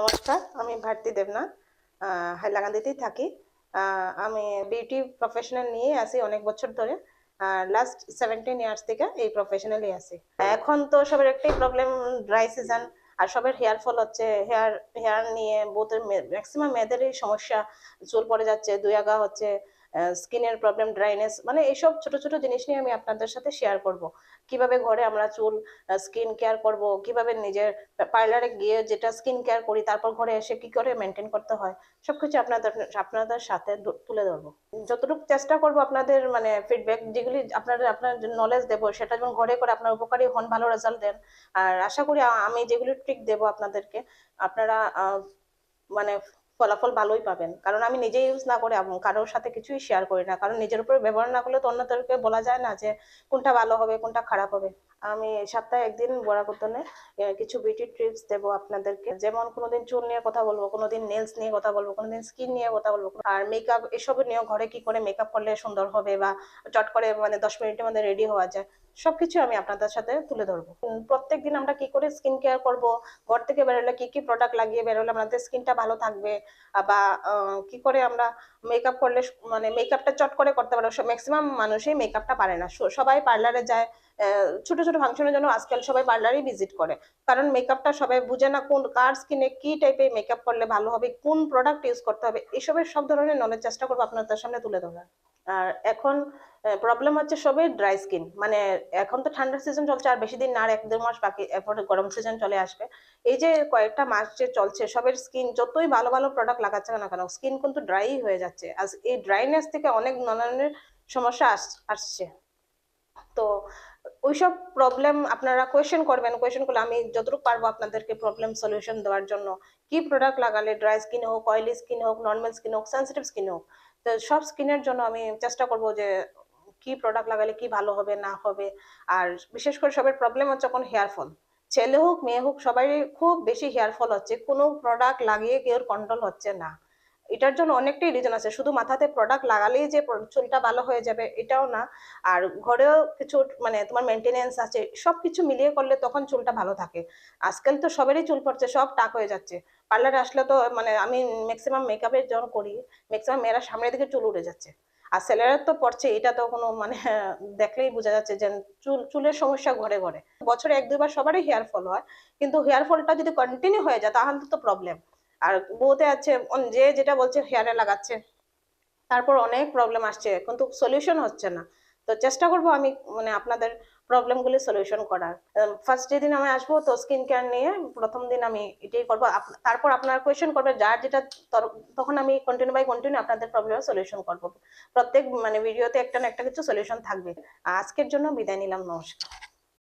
নমস্কার আমি ভারতী দেবনাথ হাইলাকান্দিতেই থাকি। আমি বিউটি প্রফেশনাল নিয়ে আসি অনেক বছর ধরে। লাস্ট সেভেন্টিন ইয়ার্স থেকে এই প্রফেশনালি আসি এখন তো সবার একটাই প্রবলেম ড্রাই সিজন আর সবার হেয়ার ফল হচ্ছে। হেয়ার হেয়ার নিয়ে বহুত ম্যাক্সিমাম মেয়েদেরই সমস্যা, চুল পড়ে যাচ্ছে, দুই আগা হচ্ছে। স্কিনের প্রবলেম ড্রাইনেস মানে এইসব ছোট ছোট জিনিস নিয়ে আমি আপনাদের সাথে শেয়ার করব। কীভাবে ঘরে আমরা চুল স্কিন কেয়ার করব, কীভাবে নিজের পার্লারে গিয়ে যেটা স্কিন কেয়ার করি, তারপর ঘরে এসে কি করে মেনটেন করতে হয়, সবকিছু আপনাদের আপনাদের সাথে তুলে ধরবো। যতটুকু চেষ্টা করব আপনাদের মানে ফিডব্যাক যেগুলি আপনাদের আপনার নলেজ দেবো, সেটা যেমন ঘরে করে আপনার উপকারী হন, ভালো রেজাল্ট দেন। আর আশা করি আমি যেগুলি ট্রিক দেবো আপনাদেরকে, আপনারা মানে ফলাফল ভালোই পাবেন। কারণ আমি নিজে ইউজ না করে কারোর সাথে কিছুই শেয়ার করি না। কারণ নিজের উপরে ব্যবহার না করলে তো অন্যদেরকে বলা যায় না যে কোনটা ভালো হবে, কোনটা খারাপ হবে। আমি সপ্তাহে একদিন বড়া বরাকতনে কিছু বিউটি টিপস দেবো আপনাদেরকে। যেমন কোনোদিন চুল নিয়ে কথা বলব, কোনোদিন নেলস নিয়ে কথা বলব, কোনোদিন স্কিন নিয়ে কথা বলব। আর মেকআপ এসব নিয়ে ঘরে কি করে মেকআপ করলে সুন্দর হবে বা চট করে মানে দশ মিনিটের মধ্যে রেডি হওয়া যায়, সবকিছু আমি আপনাদের সাথে তুলে ধরবো। প্রত্যেক দিন আমরা কি করে স্কিন কেয়ার করব, ঘর থেকে বেরোলে কি কি প্রোডাক্ট লাগিয়ে বেরোলে আমাদের স্কিনটা ভালো থাকবে বা কি করে আমরা মেকআপ করলে মানে মেকআপটা চট করে করতে পারব ম্যাক্সিমাম মানুষই মেকআপটা পারে না। সবাই পার্লারে যায় ছোট ছোট ফাংশনের জন্য আজকাল সবাই পার্লারই ভিজিট করে। কারণ মেকআপটা সবাই বুঝে না কোন কার স্কিনে কি টাইপের মেকআপ করলে ভালো হবে, কোন প্রোডাক্ট ইউজ করতে হবে, এসবের সব ধরনের নলেজ চেষ্টা করব আপনাদের সামনে তুলে ধরার। আর এখন প্রবলেম হচ্ছে সবই ড্রাই স্কিন মানে এখন তো ঠান্ডার সিজন চলছে, আর বেশি দিন না, আর এক দেড় মাস বাকি, এরপরে গরম সিজন চলে আসবে। এই যে কয়েকটা মাস যে চলছে, সবের স্কিন যতই ভালো ভালো প্রোডাক্ট লাগাচ্ছে না কেন স্কিন কিন্তু ড্রাই হয়ে যাচ্ছে। আর এই ড্রাইনেস থেকে অনেক ধরনের সমস্যা আস- আসছে। তো ওইসব প্রবলেম আপনারা কোয়েশ্চেন করবেন। কোয়েশ্চেন করলে আমি যতটুকু পারব আপনাদেরকে প্রবলেম সলিউশন দেওয়ার জন্য। কি প্রোডাক্ট লাগালে ড্রাই স্কিন হোক অয়েলি স্কিন হোক নর্মাল স্কিন হোক সেন্সিটিভ স্কিন হোক। তো সব স্কিনের জন্য আমি চেষ্টা করব যে কি প্রোডাক্ট লাগালে কি ভালো হবে, না হবে। আর বিশেষ করে সবার প্রবলেম হচ্ছে এখন হেয়ার ফল ছেলে হোক, মেয়ে হোক সবাই খুব বেশি হেয়ার ফল হচ্ছে। কোনো প্রোডাক্ট লাগিয়ে কেউ কন্ট্রোল হচ্ছে না। এটার জন্য অনেকটাই রিজন আছে। শুধু মাথাতে প্রোডাক্ট লাগালেই যে চুলটা ভালো হয়ে যাবে, এটাও না। আর ঘরেও কিছু মানে তোমার মেনটেনেন্স আছে, সবকিছু মিলিয়ে করলে তখন চুলটা ভালো থাকে। আজকাল তো সবারই চুল পড়ছে, সব টাক হয়ে যাচ্ছে। পার্লারে আসলে তো মানে আমি ম্যাক্সিমাম মেকআপের যখন করি ম্যাক্সিমাম মেয়েরা সামনের দিকে চুল উঠে যাচ্ছে। আর ছেলেরা তো পড়ছে, এটা তো কোনো মানে দেখলেই বোঝা যাচ্ছে যে চুল, চুলের সমস্যা ঘরে ঘরে। বছরে এক দুইবার সবারই হেয়ার ফল হয়, কিন্তু হেয়ার ফলটা যদি কন্টিনিউ হয়ে যায়, তাহলে তো প্রবলেম আর বউতে আছে যে যেটা বলছে হেয়ারে লাগাচ্ছে। তারপর অনেক প্রবলেম আসছে, কিন্তু সলিউশন হচ্ছে না। তো চেষ্টা করব আমি মানে আপনাদের প্রবলেমগুলি সলিউশন করার। ফার্স্ট যেদিন আমি আসব, তো স্কিন কেয়ার নিয়ে প্রথম দিন আমি এটাই করব। তারপর আপনারা কোয়েশ্চেন করবে যার যেটা তখন আমি কন্টিনিউ বাই কন্টিনিউ আপনাদের প্রবলেমের সলিউশন করব। প্রত্যেক মানে ভিডিওতে একটা না একটা কিছু সলিউশন থাকবে। আজকের জন্য বিদায় নিলাম, নমস্কার।